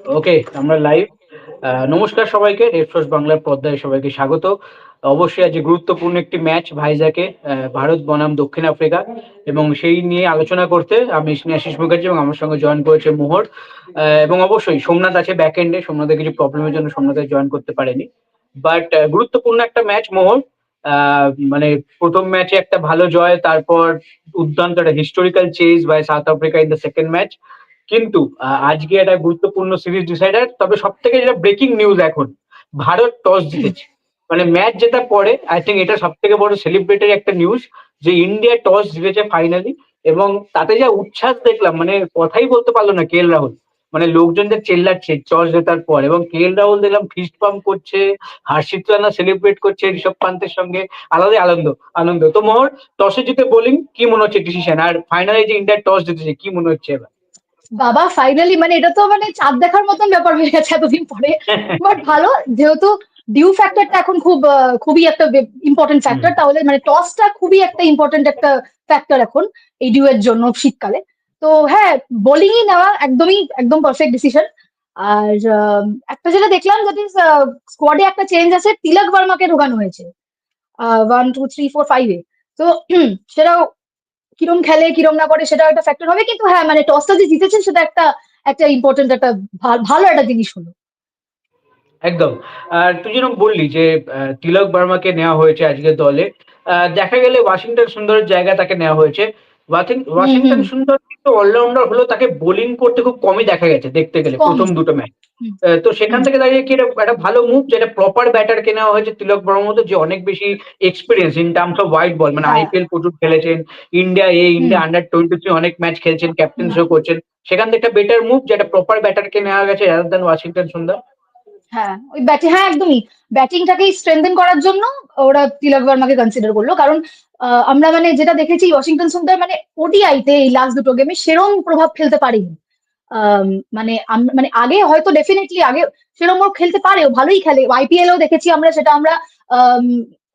ওকে, আমরা লাইভ নমস্কার সবাইকে রেডফোর্স বাংলার পর্দায় সবাইকে স্বাগত। অবশ্যই আজ গুরুত্বপূর্ণ একটি ম্যাচ ভাইজাকে ভারত, বনাম, দক্ষিণ আফ্রিকা এবং সেই নিয়ে আলোচনা করতে আমি স্নেহাশিস মুখার্জি এবং আমার সঙ্গে জয়েন করেছে মোহর। এবং অবশ্যই সোমনাথ আছে ব্যাক এন্ডে সোমনাথের কিছু প্রবলেমের জন্য সোমনাথে জয়েন করতে পারেনি। বাট গুরুত্বপূর্ণ একটা ম্যাচ মোহর। মানে প্রথম ম্যাচে একটা ভালো জয়, তারপর দুর্দান্ত একটা historical chase by South Africa in the second match কিন্তু আজকে একটা গুরুত্বপূর্ণ সিরিজ ডিসাইডার, তবে সব থেকে যেটা ব্রেকিং নিউজ এখন, ভারত টস জিতেছে। মানে ম্যাচ জেতার পরে আই থিঙ্ক এটা সব থেকে বড় সেলিব্রেটেড একটা নিউজ যে ইন্ডিয়া টস জিতেছে ফাইনালি এবং তাতে যা উচ্ছ্বাস দেখলাম মানে কথাই বলতে পারল না কে এল রাহুল মানে লোকজনদের চেল্লাচ্ছে টস জেতার পর, এবং কে এল রাহুল দেখলাম ফিস্ট পাম্প করছে, হার্ষিত রানা সেলিব্রেট করছে ঋষভ পান্তের সঙ্গে আলাদাই আনন্দ আনন্দ। তো মোহর টসে জিতে বোলিং কি মনে হচ্ছে ডিসিশন আর ফাইনালি যে ইন্ডিয়া টস জিতেছে, কি মনে হচ্ছে এবার? বাবা ফাইনালি মানে এটা তো মানে চাঁদ দেখার মতন ব্যাপার হয়ে গেছে এতদিন পরে। বাট ভালো যেহেতু ডিউ ফ্যাক্টরটা এখন খুব খুবই একটা ইম্পর্টেন্ট ফ্যাক্টর তাহলে মানে টসটা খুবই একটা ইম্পর্টেন্ট একটা ফ্যাক্টর এখন এই ডিউ এর জন্য শীতকালে। তো হ্যাঁ বোলিংই নেওয়া একদমই একদম পারফেক্ট ডিসিশন আর একটা যেটা দেখলাম দ্যাট ইজ স্কোয়াডে একটা চেঞ্জ আছে তিলক বর্মাকে ঢোকানো হয়েছে। ওয়ান টু থ্রি ফোর ফাইভে তো সেটাও কিরম খেলে কিরম না করে সেটা একটা ফ্যাক্টর হবে। কিন্তু হ্যাঁ মানে টসটা যে জিতেছে সেটা একটা একটা ইম্পর্টেন্ট একটা ভালো একটা জিনিস হলো। একদম। আর তুই যেরকম বললি যে তিলক বার্মাকে নেওয়া হয়েছে আজকে দলে আহ, দেখা গেলে ওয়াশিংটন সুন্দরের জায়গা তাকে নেওয়া হয়েছে। ওয়াশিংটন সুন্দর কিন্তু অলরাউন্ডার হলেও তাকে বোলিং করতে খুব কমই দেখা গেছে দেখতে গেলে প্রথম দুটো ম্যাচ। তো সেখান থেকে দাঁড়িয়ে কি এটা একটা ভালো মুভ যেটা প্রপার ব্যাটার কেনা হয়েছে তিলক বর্মার মতো যে অনেক বেশি experience in terms of white ball মানে হ্যাঁ। আইপিএল প্রচুর খেলেছেন India A India under twenty three অনেক ম্যাচ খেলছেন ক্যাপ্টেন্সিও করছেন। সেখান থেকে একটা বেটার মুভ যেটা প্রপার ব্যাটার ব্যাটারকে নেওয়া গেছে রাদার দ্যান ওয়াশিংটন সুন্দর। হ্যাঁ ওই ব্যাটিং হ্যাঁ একদমই। ব্যাটিংটাকেই স্ট্রেংথেন করার জন্য ওরা তিলক বর্মাকে কনসিডার করল। কারণ আমরা মানে যেটা দেখেছি ওয়াশিংটন সুন্দর মানে ওডিআইতে এই লাস্ট দুটো গেমে সেরম প্রভাব ফেলতে পারেনি। মানে মানে আগে হয়তো ডেফিনেটলি আগে সেরকম ও খেলতে পারে ভালোই খেলে। আইপিএলও দেখেছি আমরা সেটা আমরা আম,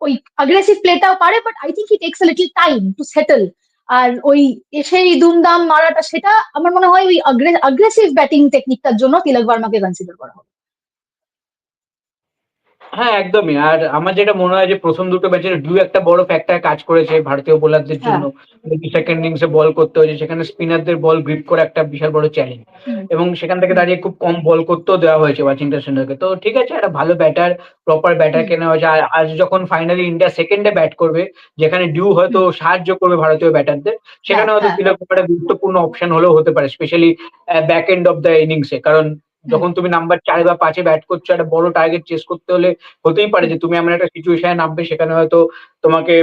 ওই অ্যাগ্রেসিভ প্লেটাও পারে but I think he takes little time to settle আর ওই এসেই দুমদাম মারাটা সেটা আমার মনে হয় ওই অ্যাগ্রেসিভ ব্যাটিং টেকনিকটার জন্য তিলক বর্মাকে কনসিডার করা হবে। হ্যাঁ একদমই। আর আমার যেটা মনে হয় যে প্রথম দুটো ম্যাচের ডিউ একটা বড় ফ্যাক্টর কাজ করেছে ভারতীয় বোলারদের জন্য। সেকেন্ড ইনিংসে বল করতে হয়েছে সেখানে স্পিনারদের বল গ্রিপ করে একটা বিশাল বড় চ্যালেঞ্জ এবং সেখান থেকে দাঁড়িয়ে খুব কম বল করতেও দেওয়া হয়েছে ওয়াশিংটন সুন্দরকে তো ঠিক আছে একটা ভালো ব্যাটার প্রপার ব্যাটার কেনা হয়েছে। আর আজ যখন ফাইনালি ইন্ডিয়া সেকেন্ডে ব্যাট করবে যেখানে ডিউ হয়তো সাহায্য করবে ভারতীয় ব্যাটারদের সেখানে হ্যাঁ, হয়তো হ্যাঁ। তিলক একটা গুরুত্বপূর্ণ অপশন হলেও হতে পারে specially back end of the ইনিংসে কারণ যখন তুমি নাম্বার চার বা পাঁচে ব্যাট করছ একটা বড় টার্গেট চেস করতে হলে হতেই পারে যে তুমি এমন একটা সিচুয়েশনে নামবে সেখানে হয়তো তোমাকে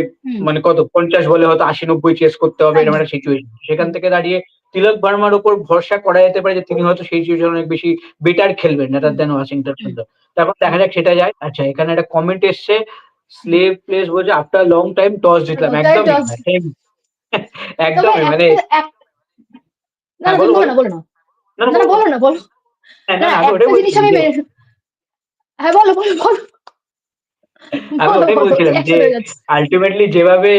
মানে কত পঞ্চাশ বলে হয়তো আশি নব্বই চেস করতে হবে এরকম একটা সিচুয়েশন সেখান থেকে দাঁড়িয়ে তিলক ভার্মার উপর ভরসা করা যেতে পারে যে তিনি হয়তো সেই সিচুয়েশন অনেক বেশি বেটার খেলবেন রাদার দেন ওয়াশিংটন সুন্দর। তারপর দেখা যাক সেটা যায়। আচ্ছা এখানে একটা কমেন্ট এসছে স্লেভ প্লেস বলছে আফটার লং টাইম টস জিতলাম। একদমই toss। একদমই মানে না হ্যাঁ, না, বলো, না। বলো না, বলো। হ্যাঁ, জিনিস আমি মেনে- হ্যাঁ বলো বলো বলো। আমি ওটাই বলছিলাম যে আলটিমেটলি যেভাবে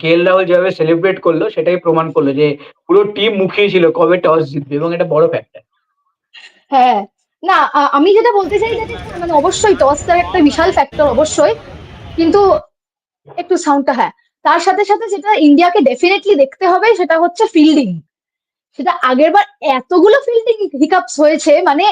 কে এল রাহুল যেভাবে সেলিব্রেট করল সেটাই প্রমাণ করল যে পুরো টিম মুখিয়ে ছিল কবে টস জিতবে এবং এটা বড় ফ্যাক্টর হ্যাঁ না আমি যেটা বলতে চাই মানে অবশ্যই টসটা একটা বিশাল ফ্যাক্টর অবশ্যই। কিন্তু একটু সাউন্ডটা হ্যাঁ। তার সাথে সাথে যেটা ইন্ডিয়াকে ডেফিনেটলি দেখতে হবে সেটা হচ্ছে ফিল্ডিং সেটা আগের বার এতগুলো ফিল্ডিং হিকাপস হয়েছে মানে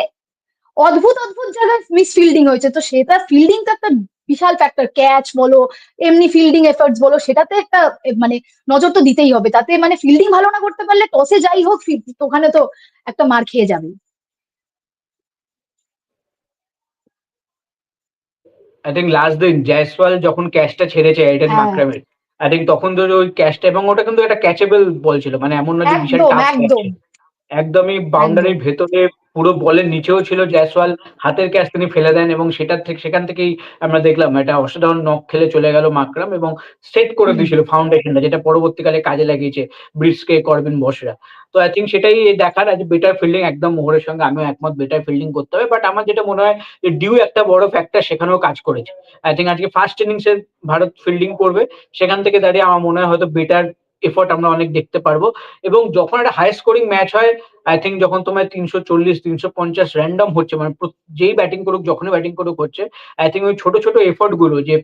অদ্ভুত অদ্ভুত জায়গায় মিস ফিল্ডিং হয়েছে। তো সেটা ফিল্ডিং তো একটা বিশাল ফ্যাক্টর ক্যাচ বলো এমনি ফিল্ডিং এফার্টস বলো সেটাতে একটা মানে নজর তো দিতেই হবে। তাতে মানে ফিল্ডিং ভালো না করতে পারলে টসে যাই হোক ওখানে তো একটা মার খেয়ে যাবে। আই থিঙ্ক লাস্ট দিন জয়সওয়াল যখন ক্যাচটা ছেড়েছে এডেন হ্যাঁ। মাকরামের আই থিঙ্ক তখন তো ওই ক্যাচটা এবং ওটা কিন্তু একটা ক্যাচেবল বল ছিল মানে এমন না যে বিশাল একদম। একদম একদমই বাউন্ডারির ভেতরে পুরো বলের নিচেও ছিল জয়সওয়াল হাতের ক্যাচ তিনি ফেলে দেন এবং সেটার থেকে সেখান থেকেই আমরা দেখলাম এটা অসাধারণ নক খেলে চলে গেল মাকরাম এবং সেট করে। দিয়েছিল ফাউন্ডেশনটা যেটা পরবর্তীকালে কাজে লাগিয়েছে ব্রিসকে করবেন বসরা তো আই থিঙ্ক সেটাই দেখার আজ বেটার ফিল্ডিং একদম মোহরের সঙ্গে আমিও একমত বেটার ফিল্ডিং করতে হবে বাট আমার যেটা মনে হয় যে ডিউ একটা বড় ফ্যাক্টর সেখানেও কাজ করেছে। আই থিঙ্ক আজকে ফার্স্ট ইনিংসে ভারত ফিল্ডিং করবে সেখান থেকে দাঁড়িয়ে আমার মনে হয় হয়তো বেটার এফোর্ট আমরা অনেক দেখতে পারব। এবং যখন একটা হাই স্কোরিং ম্যাচ হয় আই থিঙ্ক যখন তোমার তিনশো চল্লিশ, তিনশো পঞ্চাশ র্যান্ডম হচ্ছে মানে যেই ব্যাটিং করুক, যখনই ব্যাটিং করুক হচ্ছে আই থিঙ্ক ওই ছোট ছোট এফোর্টগুলো, যে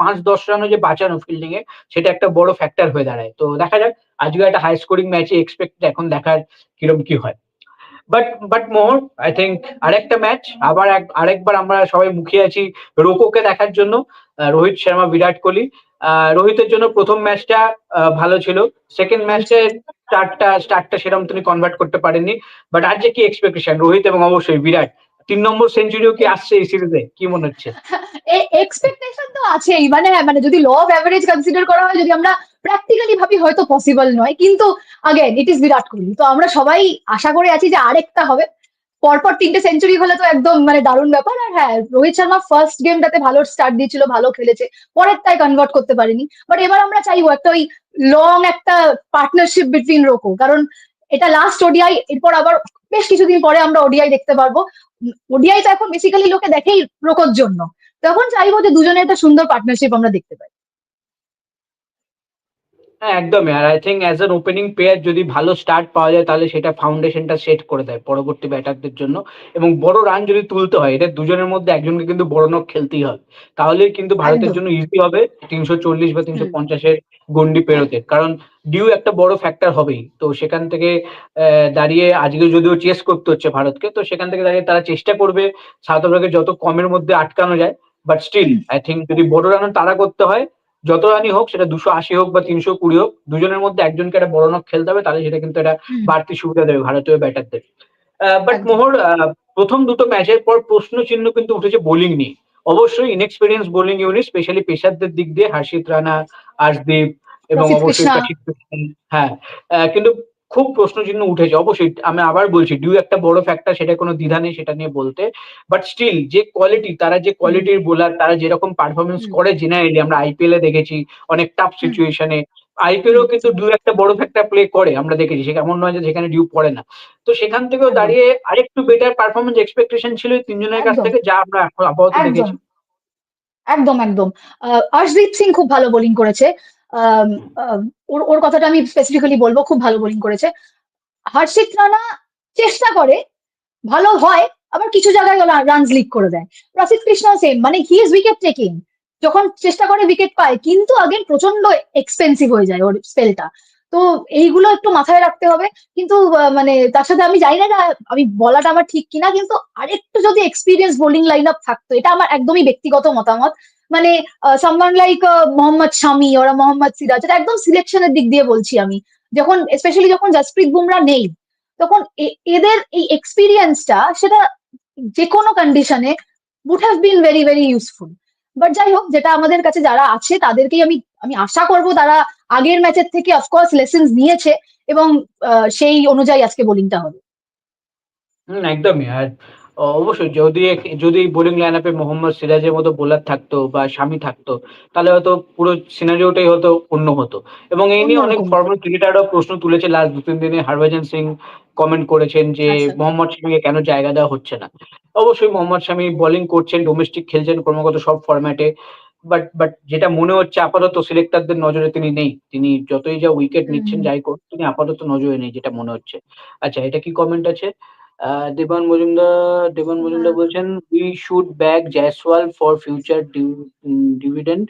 পাঁচ, দশ রানও যে বাঁচানো ফিল্ডিং এ, সেটা একটা বড় ফ্যাক্টর হয়ে দাঁড়ায়। তো দেখা যাক, আজকে একটা হাই স্কোরিং ম্যাচে এক্সপেক্ট এখন দেখার কিরম কি হয়। But but Mohor I think আরেকটা ম্যাচ আবার আরেকবার আমরা সবাই মুখিয়ে আছি রোকোকে দেখার জন্য রোহিত শর্মা, বিরাট কোহলি। রোহিতের জন্য প্রথম ম্যাচটা ভালো ছিল। সেকেন্ড ম্যাচে স্টার্টটা স্টার্টটা সেরকম তিনি কনভার্ট করতে পারেননি। বাট আজকে কি এক্সপেকটেশন রোহিত এবং অবশ্যই বিরাট। তিন নম্বর সেঞ্চুরিও কি আসছে এই সিরিজে কি মনে হচ্ছে? এক্সপেকটেশন তো আছেই। মানে হ্যাঁ, মানে যদি ল অফ অ্যাভারেজ কনসিডার করা হয় যদি আমরা প্র্যাকটিক্যালি ভাবি হয়তো পসিবল নয়। কিন্তু again it is Virat Kohli. তো আমরা সবাই আশা করে আছি যে আরেকটা হবে। পরপর তিনটে সেঞ্চুরি হলে তো একদম মানে দারুণ ব্যাপার। আর হ্যাঁ রোহিত শর্মা ফার্স্ট গেমটাতে ভালো স্টার্ট দিয়েছিল, ভালো খেলেছে। পরের তাই কনভার্ট করতে পারেনি। বাট এবার আমরা চাইব একটা ওই লং একটা পার্টনারশিপ বিটুইন রোকো। কারণ এটা লাস্ট ওডিআই এরপর আবার বেশ কিছুদিন পরে আমরা ওডিআই দেখতে পারব। ওডিআই তো এখন বেসিক্যালি লোকে দেখেই রোকোর জন্য। তখন চাইব যে দুজনের একটা সুন্দর পার্টনারশিপ আমরা দেখতে পাই। হ্যাঁ একদমই। আর I think as an opening player যদি ভালো স্টার্ট পাওয়া যায় তাহলে সেটা ফাউন্ডেশনটা সেট করে দেয় পরবর্তী ব্যাটারদের জন্য। এবং বড় রান যদি তুলতে হয় এটা দুজনের মধ্যে একজনকে কিন্তু বড় নক খেলতেই হবে। তাহলে কিন্তু ভারতের জন্য ইজি হবে তিনশো চল্লিশ বা তিনশো পঞ্চাশের গন্ডি পেরোতে। কারণ ডিউ একটা বড় ফ্যাক্টর হবেই। তো সেখান থেকে দাঁড়িয়ে আজকে যদিও চেস করতে হচ্ছে ভারতকে তো সেখান থেকে দাঁড়িয়ে তারা চেষ্টা করবে সাউথ আফ্রিকাকে যত কমের মধ্যে আটকানো যায়। বাট স্টিল আই থিঙ্ক যদি বড় রান তারা করতে হয় যত রানই হোক সেটা দুশো আশি হোক বা তিনশো কুড়ি হোক দুজনের মধ্যে একজনকে একটা বড় নক খেলতে হবে তাহলে সেটা কিন্তু একটা বাড়তি সুবিধা দেবে ভারতীয় ব্যাটারদের। বাট মোহর প্রথম দুটো ম্যাচের পর প্রশ্ন চিহ্ন কিন্তু উঠেছে বোলিং নিয়ে। অবশ্যই ইনএক্সপিরিয়েন্স বোলিং ইউনিট স্পেশালি পেশারদের দিক দিয়ে হার্ষিত রানা আশদীপ এবং অবশ্যই। হ্যাঁ। কিন্তু খুব প্রশ্ন চিহ্ন উঠেছে। অবশ্যই আমি আবার বলছি ডিউ একটা বড় ফ্যাক্টর সেটা কোনো দ্বিধা নেই সেটা নিয়ে বলতে। বাট স্টিল যে কোয়ালিটি তারা যে কোয়ালিটির বোলার তারা যেরকম পারফরমেন্স করে জেনারেলি আমরা আইপিএল এ দেখেছি অনেক টাফ। সিচুয়েশনে আইপিএলও কিন্তু ডিউ একটা বড় ফ্যাক্টর প্লে করে আমরা দেখেছি। সে এমন নয় যে সেখানে ডিউ পড়ে না। তো সেখান থেকেও দাঁড়িয়ে আরেকটু বেটার পারফরমেন্স এক্সপেকটেশন ছিল তিনজনের কাছ থেকে যা আমরা এখন আপাতত দেখেছি। একদম একদম। আহ, অর্শদীপ সিং খুব ভালো বোলিং করেছে। ওর ওর কথাটা আমি স্পেসিফিক্যালি বলব খুব ভালো বোলিং করেছে। হর্ষিত রানা চেষ্টা করে ভালো হয় আবার কিছু জায়গায় রানস লিক করে দেয়। প্রসিদ্ধ কৃষ্ণ সেম মানে হি ইজ উইকেট টেকিং যখন চেষ্টা করে উইকেট পায় কিন্তু আগেন প্রচণ্ড এক্সপেন্সিভ হয়ে যায় ওর স্পেলটা তো এইগুলো একটু মাথায় রাখতে হবে কিন্তু মানে তার সাথে আমি জানি না যে আমি বলাটা আমার ঠিক কিনা কিন্তু আরেকটু যদি এক্সপিরিয়েন্স বোলিং লাইন আপ থাকতো এটা আমার একদমই ব্যক্তিগত মতামত। মানে সামওয়ান লাইক মোহাম্মদ শামি ওরা মোহাম্মদ সিরাজ, এটা একদম সিলেকশনের দিক দিয়ে বলছি আমি। যখন স্পেশালি যখন জসপ্রীত বুমরা নেই, তখন এদের এই এক্সপিরিয়েন্সটা সেটা যে কোনো কন্ডিশনে would have been very very useful but যাই হোক, যেটা আমাদের কাছে যারা আছে, তাদেরকেই আমি আমি আশা করব তারা আগের ম্যাচের থেকে অফকোর্স লেসেন্স নিয়েছে এবং সেই অনুযায়ী আজকে বোলিংটা হবে। একদমই। আর অবশ্যই। যদি যদি বোলিং লাইন আপে মোহাম্মদ সিরাজের মতো বোলার থাকতো বা শামি থাকতো তাহলে হয়তো পুরো সিনারিওটাই হয়তো অন্য হতো। এবং এই নিয়ে অনেক। ফর্মাল ক্রিকেটাররাও প্রশ্ন তুলেছে। লাস্ট দু তিন দিনে হরভজন সিং কমেন্ট করেছেন যে আচ্ছা। মোহাম্মদ শামিকে কেন জায়গা দেওয়া হচ্ছে না? অবশ্যই মোহাম্মদ শামি বোলিং করছেন ডোমেস্টিক খেলছেন ক্রমাগত সব ফরম্যাটে বাট বাট যেটা মনে হচ্ছে আপাতত সিলেক্টরদের নজরে তিনি নেই। তিনি যতই যা উইকেট নিচ্ছেন যাই করুন তিনি আপাতত নজরে নেই যেটা মনে হচ্ছে। আচ্ছা এটা কি কমেন্ট আছে? দেবান মজুমদার দেবান মজুমদার। বলছেন we should back Jaiswal for future dividend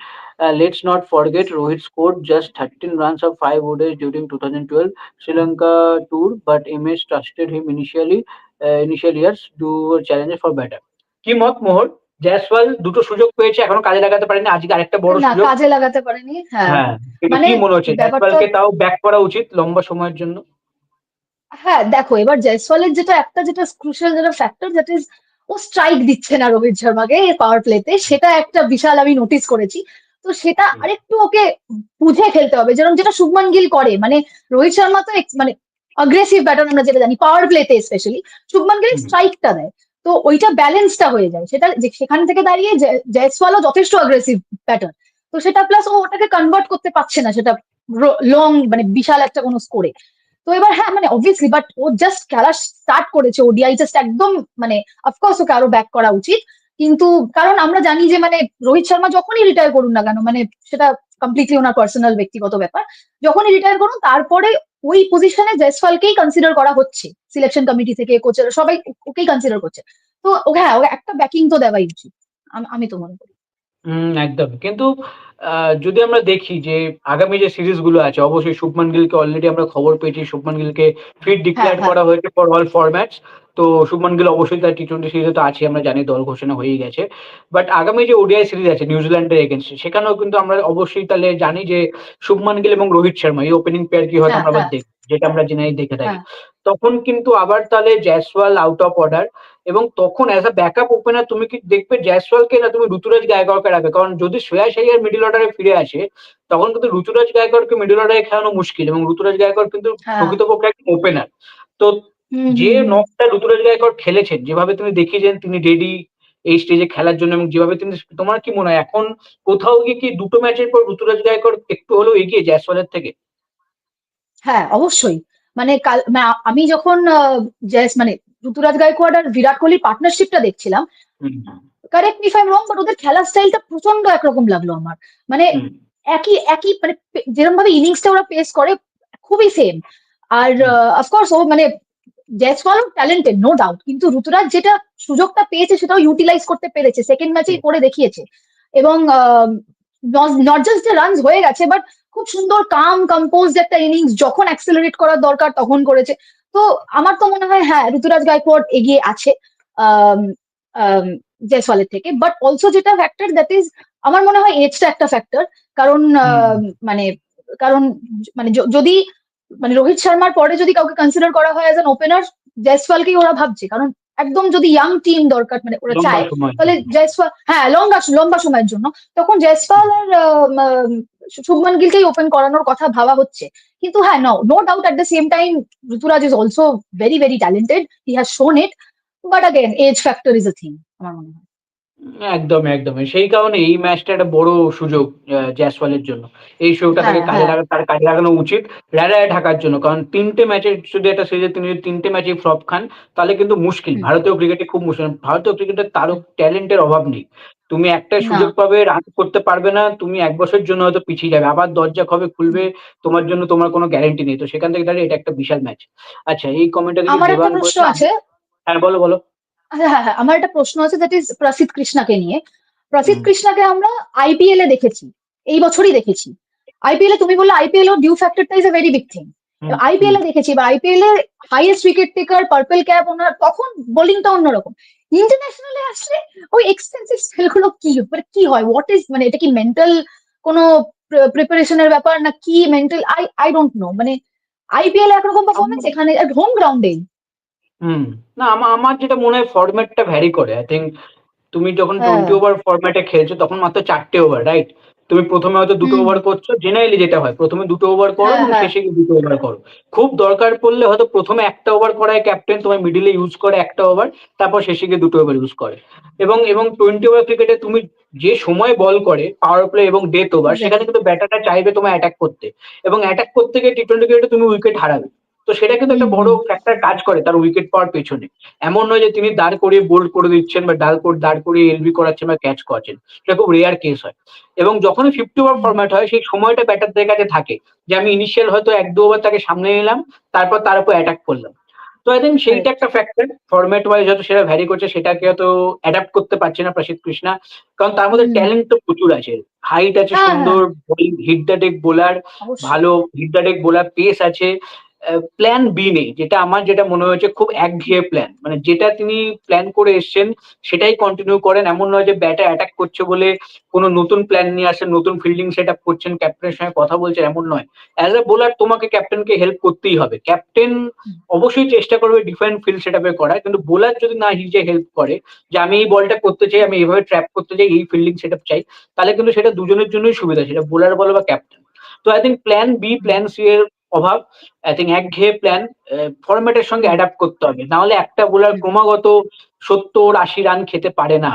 let's not forget Rohit score just thirteen runs of five ODIs during two thousand twelve Sri Lanka tour but M S trusted him initially initial years do challenges for batter কি মত মোহর জয়সওয়াল দুটো সুযোগ পেয়েছে এখনও কাজে লাগাতে পারেনি আজকে আরেকটা বড় সুযোগ। কাজে লাগাতে পারেনি হ্যাঁ। হ্যাঁ মানে কি মনে হচ্ছে? জয়সওয়ালকে তাও ব্যাক করা উচিত লম্বা সময়ের জন্য? হ্যাঁ দেখো এবার জয়সওয়ালের যেটা একটা যেটা ক্রুশাল যেটা ফ্যাক্টর দ্যাট ইজ ও স্ট্রাইক দিচ্ছে না রোহিত শর্মাকে পাওয়ার প্লেতে সেটা একটা বিশাল আমি নোটিস করেছি। তো সেটা। আরেকটু ওকে বুঝে খেলতে হবে যেরকম যেটা শুভমান গিল করে। মানে রোহিত শর্মা তো মানে অ্যাগ্রেসিভ ব্যাটার আমরা যেটা জানি পাওয়ার প্লেতে স্পেশালি শুভমান গিল। স্ট্রাইকটা দেয়। তো ওইটা ব্যালেন্সটা হয়ে যায়। সেটা যে- সেখান থেকে দাঁড়িয়ে জয়- জয়সওয়ালও যথেষ্ট অ্যাগ্রেসিভ ব্যাটার তো সেটা প্লাস ও ওটাকে কনভার্ট করতে পারছে না সেটা লং মানে বিশাল একটা কোনো স্কোরে তো এবার হ্যাঁ মানে অবভিয়াসলি বাট ও জাস্ট খেলা স্টার্ট করেছে ওডিআই জাস্ট একদম মানে অফকোর্স ওকে আরও ব্যাক করা উচিত। কিন্তু কারণ আমরা জানি যে মানে রোহিত শর্মা যখনই রিটায়ার করুন না কেন মানে সেটা কমপ্লিটলি ওনার পার্সোনাল ব্যক্তিগত ব্যাপার। যখনই রিটায়ার করুন, তারপরে ওই পজিশনে জয়সওয়ালকেই কনসিডার করা হচ্ছে। সিলেকশন কমিটি থেকে কোচের সবাই ওকেই কনসিডার করছে। তো হ্যাঁ ওকে একটা ব্যাকিং তো দেওয়াই উচিত আমি তো মনে করি। হুম, একদম। কিন্তু আ যদি আমরা দেখি যে আগামী যে সিরিজগুলো আছে অবশ্যই শুভমান গিলকে অলরেডি আমরা খবর পেয়েছি শুভমান গিলকে ফিট ডিক্লেয়ার হ্যাঁ। করা হয়েছে ফর অল ফরম্যাটস। তো শুভমান গিল অবশ্যই তার টি টোয়েন্টি সিরিজে তো আছে আমরা জানি দল ঘোষণা হয়েই গেছে। বাট আগামী যে ওডিআই সিরিজ আছে নিউজিল্যান্ডের এগেইনস্টে সেখানেও কিন্তু আমরা অবশ্যই তাহলে জানি যে শুভমান গিল এবং রোহিত শর্মা এই ওপেনিং পেয়ার কি হয়তো হ্যাঁ, আমরা আবার হ্যাঁ। দেখব যেটা আমরা জেনেই দেখে থাকি। হ্যাঁ। তখন কিন্তু আবার তাহলে জয়সওয়াল আউট অফ অর্ডার এবং তখন অ্যাজ আ ব্যাকআপ ওপেনার তুমি কি দেখবে জয়সওয়ালকে না তুমি ঋতুরাজ গায়কোয়াড়কে রাখবে? কারণ যদি শ্রেয়াস আইয়ার মিডল অর্ডারে ফিরে আসে তখন কিন্তু ঋতুরাজ গায়কোয়াড়কে মিডল অর্ডারে খেলানো মুশকিল এবং ঋতুরাজ গায়কোয়াড় কিন্তু হ্যাঁ। প্রকৃতপক্ষে একজন ওপেনার। তো যে। নকটা ঋতুরাজ গায়কোয়াড় খেলেছেন, যেভাবে তুমি দেখিয়েছেন তিনি রেডি এই স্টেজে খেলার জন্য এবং যেভাবে তিনি তোমার কি মনে হয় এখন কোথাও গিয়ে কি দুটো ম্যাচের পর ঋতুরাজ গায়কোয়াড় একটু হলেও এগিয়ে জয়সওয়ালের থেকে? হ্যাঁ অবশ্যই মানে কাল মানে আমি যখন মানে ঋতুরাজ গায়কোয়াড় আর বিরাট কোহলির পার্টনারশিপটা দেখছিলাম। Correct me if wrong but ওদের খেলার স্টাইলটা প্রচণ্ড একরকম লাগল আমার। মানে একই একই মানে যেরকম ভাবে ইনিংসটা ওরা পেস করে খুবই সেম আর অফকোর্স ও মানে জয়সওয়াল ট্যালেন্টেড নো ডাউট কিন্তু ঋতুরাজ যেটা সুযোগটা পেয়েছে সেটাও ইউটিলাইজ করতে পেরেছে। সেকেন্ড ম্যাচেই করে দেখিয়েছে। এবং নট জাস্ট যে রানস হয়ে গেছে বাট খুব সুন্দর কাম কম্পোজ একটা ইনিংস যখন অ্যাক্সেলারেট করার দরকার তখন করেছে। তো আমার তো মনে হয় হ্যাঁ ঋতুরাজ গায়কোয়াড় এগিয়ে আছে জয়সওয়ালের থেকে। বাট অলসো যেটা ফ্যাক্টর দ্যাট ইজ আমার মনে হয় এজটা একটা ফ্যাক্টর কারণ মানে কারণ মানে যদি মানে রোহিত শর্মার পরে যদি কাউকে কনসিডার করা হয় অ্যাজ অ্যান ওপেনার জয়সওয়ালকেই ওরা ভাবছে। কারণ একদম যদি ইয়াং টিম দরকার মানে ওরা চায়। তাহলে জয়সওয়াল হ্যাঁ লম্বা লম্বা সময়ের জন্য। তখন জয়সওয়াল আর শুভমান গিলকেই ওপেন করানোর কথা ভাবা হচ্ছে। কিন্তু হ্যাঁ no no doubt at the same time Ruturaj is also very very talented he has shown it but again age factor is a thing আমার মনে হয়। একদম একদমই সেই কারণে এই ম্যাচটা একটা বড় সুযোগ জয়সওয়ালের জন্য। এই সুযোগটা তাকে হ্যাঁ, কাজে হ্যাঁ। লাগা তার কাজে লাগানো উচিত রেডায় ঢাকার জন্য। কারণ তিনটে ম্যাচে যদি একটা সিরিজে তিনি যদি তিনটে ম্যাচে ফ্লপ খান তাহলে কিন্তু মুশকিল। ভারতীয় ক্রিকেটে খুব মুশকিল। ভারতীয় ক্রিকেটের তারও ট্যালেন্টের অভাব নেই। তুমি একটা সুযোগ পাবে রান করতে পারবে না তুমি এক বছরের জন্য হয়তো পিছিয়ে যাবে। আবার দরজা কবে খুলবে তোমার জন্য তোমার কোনো গ্যারেন্টি নেই। তো সেখান থেকে দাঁড়িয়ে এটা একটা বিশাল ম্যাচ আচ্ছা এই কমেন্টটা আমার একটা প্রশ্ন আছে। হ্যাঁ বলো বলো। হ্যাঁ আমার একটা প্রশ্ন আছে দ্যাট ইজ প্রসিদ কৃষ্ণাকে নিয়ে। প্রসিদ কৃষ্ণাকে আমরা আইপিএল এ দেখেছি এই বছরই দেখেছি। আইপিএল এ তুমি বললে আইপিএল ও dew ফ্যাক্টরটা is a very big thing IPL এ দেখেছি বা আইপিএল এর highest wicket taker purple cap ওনার তখন বোলিংটা অন্যরকম। ইন্টারন্যাশনালে আসলে ওই এক্সপেন্সিভ স্পেলগুলো কি? মানে কি হয়? হোয়াট ইজ মানে এটা কি মেন্টাল কোনো প্রিপারেশনের ব্যাপার না কি mental I I don't know মানে আইপিএল একরকম পারফরমেন্স এখানে হোম গ্রাউন্ডেই হুম। না আমার আমার যেটা মনে হয় ফরম্যাটটা ভ্যারি করে। আই থিঙ্ক তুমি যখন হ্যাঁ। টোয়েন্টি ওভার ফরম্যাটে খেলছো তখন মাত্র চারটে ওভার রাইট তুমি প্রথমে হয়তো দুটো। ওভার করছ জেনারেলি যেটা হয় প্রথমে দুটো ওভার করো হ্যাঁ, এবং হ্যাঁ। শেষে গিয়ে দুটো ওভার করো। খুব দরকার পড়লে হয়তো প্রথমে একটা ওভার করায় ক্যাপ্টেন তোমার মিডিলে ইউজ করে একটা ওভার তারপর শেষে গিয়ে দুটো ওভার ইউজ করে। এবং এবং টোয়েন্টি ওভার ক্রিকেটে তুমি যে সময় বল করে পাওয়ার প্লে এবং ডেথ ওভার সেখানে কিন্তু ব্যাটারটা চাইবে তোমায় অ্যাটাক করতে। এবং অ্যাটাক করতে গিয়ে টি টোয়েন্টি ক্রিকেটে তুমি উইকেট হারাবে। তো সেটা কিন্তু একটা বড় ফ্যাক্টর কাজ করে তার উইকেট পাওয়ার পেছনে। এমন নয় যে তিনি দাঁড় করিয়ে বোল্ড করে দিচ্ছেন বা ডাল করে দাঁড় করিয়ে এলবি করাচ্ছেন বা ক্যাচ করাচ্ছেন। সেটা খুব রেয়ার কেস হয়। এবং যখনই ফিফটি ওভার। ফরম্যাট হয় সেই সময়টা ব্যাটারদের কাছে থাকে যে আমি ইনিশিয়াল হয়তো এক দু ওভার তাকে সামনে নিলাম তারপর তার উপর অ্যাটাক করলাম। তো আই থিঙ্ক সেইটা একটা ফ্যাক্টর ফরম্যাট ওয়াইজ হয়তো সেটা ভ্যারি করছে সেটাকে হয়তো অ্যাডাপ্ট করতে পারছে না প্রসিদ্ধ কৃষ্ণা। কারণ তার মধ্যে ট্যালেন্ট তো প্রচুর আছে। হাইট আছে হ্যাঁ, সুন্দর হিট দ্য ডেক বোলার ভালো hit the deck bowler pace আছে। প্ল্যান বি নেই যেটা আমার যেটা মনে হয়েছে খুব একঘেয়ে প্ল্যান মানে যেটা তিনি প্ল্যান করে এসেছেন সেটাই কন্টিনিউ করেন। এমন নয় যে ব্যাটে অ্যাটাক করছে বলে কোনো নতুন প্ল্যান নিয়ে আসেন নতুন ফিল্ডিং সেট আপ করছেন ক্যাপ্টেনের সঙ্গে কথা বলছেন এমন নয়। অ্যাজ এ বোলার তোমাকে ক্যাপ্টেনকে হেল্প করতেই হবে। ক্যাপ্টেন অবশ্যই চেষ্টা করবে ডিফারেন্ট ফিল্ড সেট আপে করার কিন্তু বোলার যদি না নিজে হেল্প করে যে আমি এই বলটা করতে চাই আমি এইভাবে ট্র্যাপ করতে চাই এই ফিল্ডিং সেট আপ চাই তাহলে কিন্তু সেটা দুজনের জন্যই সুবিধা সেটা বোলার বলো বা ক্যাপ্টেন তো I think plan B plan C এর অভাব আই থিঙ্ক একঘেয়ে প্ল্যান ফরম্যাটের সঙ্গে অ্যাডাপ্ট করতে হবে। নাহলে একটা বোলার ক্রমাগত সত্তর আশি রান খেতে পারে না।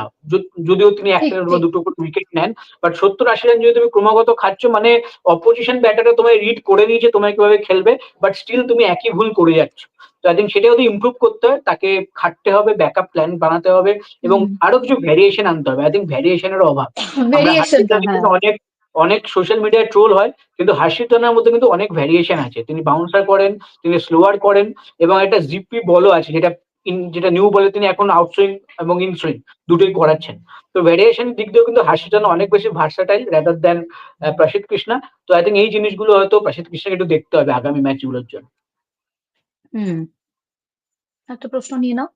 যদিও তিনি একটা বা দুটো উইকেট নেন বাট সত্তর আশি রান যদি তুমি ক্রমাগত খাচ্ছ মানে অপোজিশন ব্যাটাররা তোমায় রিড করে নিয়েছে তোমায় কীভাবে খেলবে বাট স্টিল তুমি একই ভুল করে যাচ্ছ। তো আই থিঙ্ক সেটা যদি ইমপ্রুভ করতে হয় তাকে খাটতে হবে ব্যাকআপ প্ল্যান বানাতে হবে এবং আরও কিছু ভ্যারিয়েশন আনতে হবে। আই থিঙ্ক ভ্যারিয়েশনের অভাব। হ্যাঁ। অনেক অনেক সোশ্যাল মিডিয়ায় ট্রোল হয় কিন্তু হার্ষিত রানার মধ্যে কিন্তু অনেক ভ্যারিয়েশন আছে। তিনি বাউন্সার করেন তিনি স্লোয়ার করেন এবং একটা জিপি বলও আছে যেটা যেটা নিউ বলে তিনি এখন আউটসুইং এবং ইনসুইং দুটোই করাচ্ছেন। তো ভ্যারিয়েশন দিক দিয়েও কিন্তু হার্ষিত রানা অনেক বেশি ভার্সাটাইল রাদার দেন প্রসিদ্ধ কৃষ্ণা। তো আই থিঙ্ক এই জিনিসগুলো হয়তো প্রসিদ্ধ কৃষ্ণাকে একটু দেখতে হবে আগামী ম্যাচগুলোর জন্য। হুম। একটা প্রশ্ন নিয়ে নাও।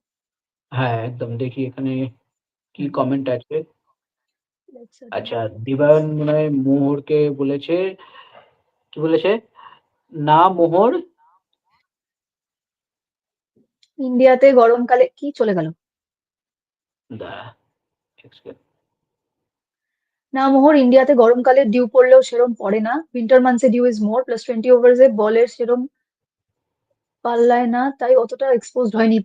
হ্যাঁ একদম। দেখি এখানে কি কমেন্ট আছে। আচ্ছা দিবায়ন মনে হয় মোহরকে বলেছে কি বলেছে? না মোহর? ইন্ডিয়াতে গরমকালে কি চলে গেল। না মোহর ইন্ডিয়াতে গরমকালে ডিউ পড়লেও সেরম পড়ে না। Winter মান্থসে dew is more plus twenty ওভার্সে বলের সেরম পাল্লায় না তাই অতটা এক্সপোজড হয়নি।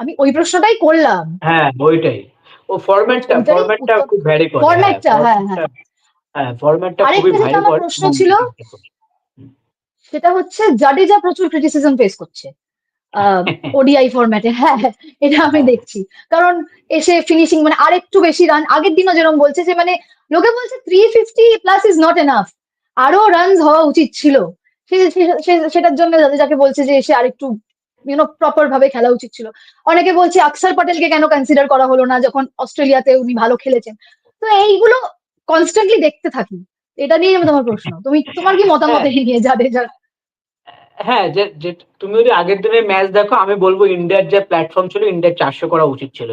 আমি ওই প্রশ্নটাই করলাম। হ্যাঁ ওইটাই। ও ফরম্যাটটা ফরম্যাটটা খুব ভ্যারি করে Format-টা, হ্যাঁ, হ্যাঁ। হ্যাঁ। ফরম্যাটটা খুবই যেটা ভ্যারি আমার প্রশ্ন ছিল, সেটা হচ্ছে জাডেজা প্রচুর ক্রিটিসিজম ফেস করছে ওডিআই ফরম্যাটে হ্যাঁ হ্যাঁ, এটা আমি হ্যাঁ। দেখছি। কারণ এসে ফিনিশিং মানে আর একটু বেশি রান আগের দিনও যেরকম বলছে যে মানে লোকে বলছে three fifty plus is not enough আরও রানস হওয়া উচিত ছিল। সেটার জন্য যাকে বলছে যে এসে আরেকটু ইউনো প্রপার ভাবে খেলা উচিত ছিল। অনেকে বলছে আকসার পটেলকে কেন কনসিডার করা হলো না যখন অস্ট্রেলিয়াতে উনি ভালো খেলেছেন? তো এইগুলো কনস্ট্যান্টলি দেখতে থাকি। এটা নিয়ে আমি তোমার প্রশ্ন। তুমি তোমার কি মতামত এই যাদের জাডেজার হ্যাঁ যে যে তুমি যদি আগের দিনের ম্যাচ দেখো আমি বলব ইন্ডিয়ার যে প্ল্যাটফর্ম ছিল ইন্ডিয়ার চারশো করা উচিত ছিল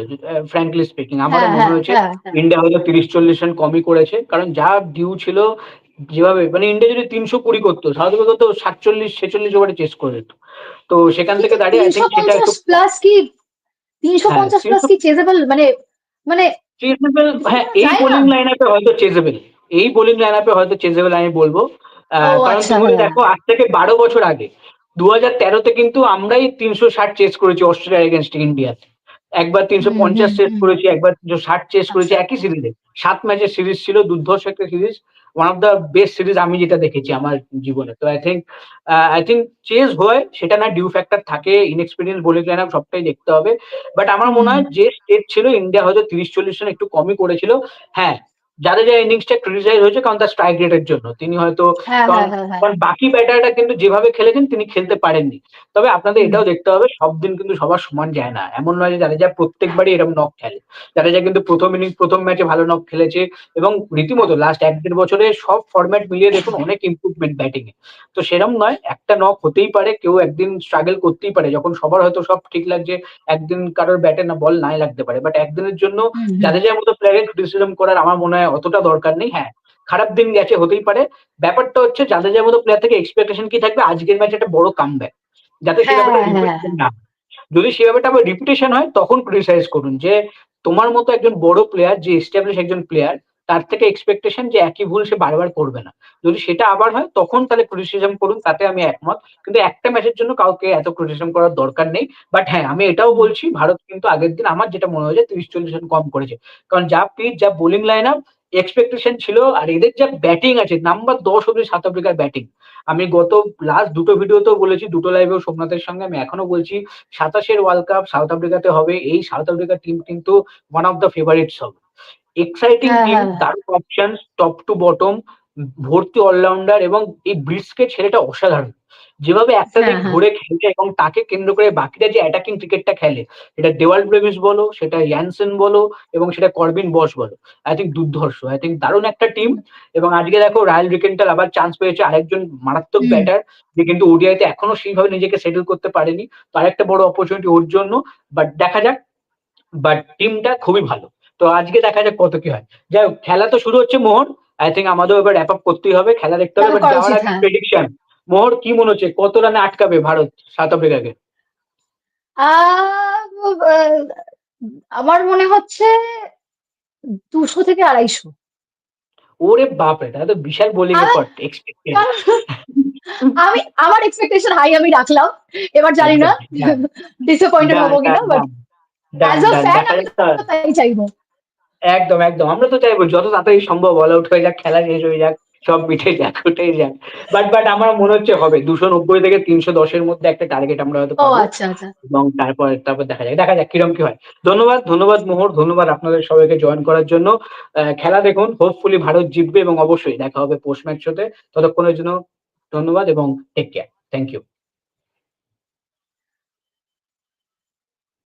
ফ্র্যাঙ্কলি স্পিকিং আমার হ্যাঁ মনে হ্যাঁ হয়েছে হ্যাঁ হ্যাঁ। ইন্ডিয়া হয়তো তিরিশ চল্লিশ রান কমই করেছে কারণ যা ডিউ ছিল যেভাবে মানে ইন্ডিয়া যদি তিনশো কুড়ি করতো সাধারণত করতো সাতচল্লিশ ছেচল্লিশ ওভারে চেস করে দিত তো সেখান থেকে দাঁড়িয়ে আই তিনশো থিঙ্ক সেটা প্লাস কি তিনশো পঞ্চাশ প্লাস কি চেজেবল মানে মানে চেজেবল হ্যাঁ এই বোলিং লাইন আপে হয়তো চেজেবল এই বোলিং লাইন আপে হয়তো চেজেবল আমি বলব। কারণ আচ্ছা, তুমি হ্যাঁ। দেখো আজ থেকে বারো বছর আগে দু হাজার তেরোতে কিন্তু আমরাই তিনশো ষাট চেস করেছি অস্ট্রেলিয়ার এগেনস্ট ইন্ডিয়াতে একবার তিনশো পঞ্চাশ চেস করেছি একবার তিনশো ষাট চেস করেছি আচ্ছা। একই সিরিজে সাত ম্যাচের সিরিজ ছিল দুর্ধর্ষ একটা series one of the best series আমি যেটা দেখেছি আমার জীবনে। তো I think I think chase হয় সেটা না ডিউ ফ্যাক্টর থাকে ইনএক্সপিরিয়েন্স বোলিং আপ সবটাই দেখতে হবে। বাট আমার মনে হয় যে স্টেট ছিল ইন্ডিয়া হয়তো তিরিশ চল্লিশ রান একটু কমই করেছিল। হ্যাঁ যাদের যা ইনিংসটা ক্রিটিসাইজ হয়েছে কারণ তার স্ট্রাইক রেটের জন্য তিনি হয়তো হ্যাঁ কারণ হ্যাঁ হ্যাঁ। হ্যাঁ বাকি ব্যাটাররা কিন্তু যেভাবে খেলেছেন তিনি খেলতে পারেননি। তবে আপনাদের এটাও দেখতে হবে সব দিন কিন্তু সবার সমান যায় না। এমন নয় যে জাদেজা প্রত্যেকবারই এরকম নক খেলে। জাদেজা কিন্তু প্রথম ইনিংস প্রথম ম্যাচে ভালো নক খেলেছে এবং রীতিমতো লাস্ট এক দেড় বছরে সব ফরম্যাট মিলিয়ে দেখুন অনেক ইম্প্রুভমেন্ট ব্যাটিং এ। তো সেরম নয় একটা নক হতেই পারে কেউ একদিন স্ট্রাগল করতেই পারে। যখন সবার হয়তো সব ঠিক লাগছে একদিন কারোর ব্যাটে না বল নাই লাগতে পারে। বাট একদিনের জন্য হুম। জাদেজার মতো প্লেয়ারের ক্রিটিসিজম করার আমার মনে হয় অতটা দরকার নেই হ্যাঁ। খারাপ দিন গেছে হতেই পারে। ব্যাপারটা হচ্ছে জাদেজার মতো প্লেয়ার থেকে এক্সপেকটেশন কি থাকবে? আজকের ম্যাচে একটা বড় কামব্যাক যাতে সে হ্যাঁ, ব্যাপারটা হ্যাঁ, না যদি সে ব্যাপারটা আবার রিপিটেশন হয় তখন ক্রিটিসাইজ করুন যে তোমার মতো একজন বড় প্লেয়ার যে এস্টাবলিশ একজন প্লেয়ার তার থেকে এক্সপেকটেশন যে একই ভুল সে বারবার করবে না। যদি সেটা আবার হয় তখন তাহলে ক্রিটিসিজম করুন তাতে আমি একমত। কিন্তু একটা ম্যাচের জন্য কাউকে এত ক্রিটিসিজম করার দরকার নেই। বাট হ্যাঁ আমি এটাও বলছি ভারত কিন্তু আগের দিন আমার যেটা মনে হয়েছে তিরিশ চল্লিশ রান কম করেছে। কারণ যা পিচ যা বোলিং লাইন আপ এক্সপেকটেশন ছিল আর এদের যা ব্যাটিং আছে নাম্বার দশ অব্দি সাউথ আফ্রিকার ব্যাটিং আমি গত লাস্ট দুটো ভিডিওতেও বলেছি দুটো লাইভেও সোমনাথের সঙ্গে আমি এখনও বলছি সাতাশের ওয়ার্ল্ড কাপ সাউথ আফ্রিকাতে হবে এই সাউথ আফ্রিকার টিম কিন্তু ওয়ান অফ দ্য ফেভারিটস হবে। এক্সাইটিং হ্যাঁ, টিম হ্যাঁ, হ্যাঁ। দারুণ অপশন টপ টু বটম ভর্তি অলরাউন্ডার এবং এই ব্রিজকে ছেলেটা অসাধারণ। যেভাবে একটা দিক হ্যাঁ, হ্যাঁ। ধরে খেলছে এবং তাকে কেন্দ্র করে বাকিরা যে অ্যাটাকিং ক্রিকেটটা খেলে সেটা দেওয়াল ব্রেভিস বলো সেটা ইয়ানসেন বলো এবং সেটা করবিন বস বলো। আই থিঙ্ক দুর্ধর্ষ। আই থিঙ্ক দারুণ একটা টিম এবং আজকে দেখো রায়াল রিকেন্টাল আবার চান্স পেয়েছে আরেকজন মারাত্মক ব্যাটার যে কিন্তু ওডিআইতে এখনও সেইভাবে নিজেকে সেটেল করতে পারেনি। তো আরেকটা বড় অপরচুনিটি ওর জন্য। বাট দেখা যাক। বাট টিমটা খুবই ভালো। তো আজকে দেখা যাক কত কি হয়। যাই হোক খেলা তো শুরু হচ্ছে মোহন। আই থিঙ্ক আমাদের এবার র্যাপ আপ করতেই হবে। খেলা দেখতে হবে বাট যাওয়ার। প্রেডিকশন মোহর কি মনে হচ্ছে? কত রানে আটকাবে ভারত সাউথ আফ্রিকাকে? আমার মনে হচ্ছে দুশো থেকে আড়াইশো। ওরে বাপ রে তাহলে তো বিশাল বোলিং আমি আমার এক্সপেকটেশন হাই আমি রাখলাম এবার জানি না। ডিসঅ্যাপয়েন্টেড হব কিনা বাট As a fan, আমি তাই চাইব। একদম একদম আমরা তো চাইব যত তাড়াতাড়ি সম্ভব অল আউট হয়ে যাক খেলা শেষ হয়ে যাক। সব মিটে যাক ওটাই যাক। বাট বাট আমার মনে হচ্ছে হবে দুশো নব্বই থেকে তিনশো দশের মধ্যে একটা টার্গেট আমরা হয়তো পাবো। আচ্ছা আচ্ছা। এবং তারপর তারপর দেখা যাক দেখা যাক কিরম কি হয়। ধন্যবাদ ধন্যবাদ মোহর ধন্যবাদ আপনাদের সবাইকে জয়েন করার জন্য। খেলা দেখুন হোপফুলি ভারত জিতবে এবং অবশ্যই দেখা হবে পোস্ট ম্যাচ শোতে ততক্ষণের জন্য ধন্যবাদ এবং টেক কেয়ার থ্যাংক ইউ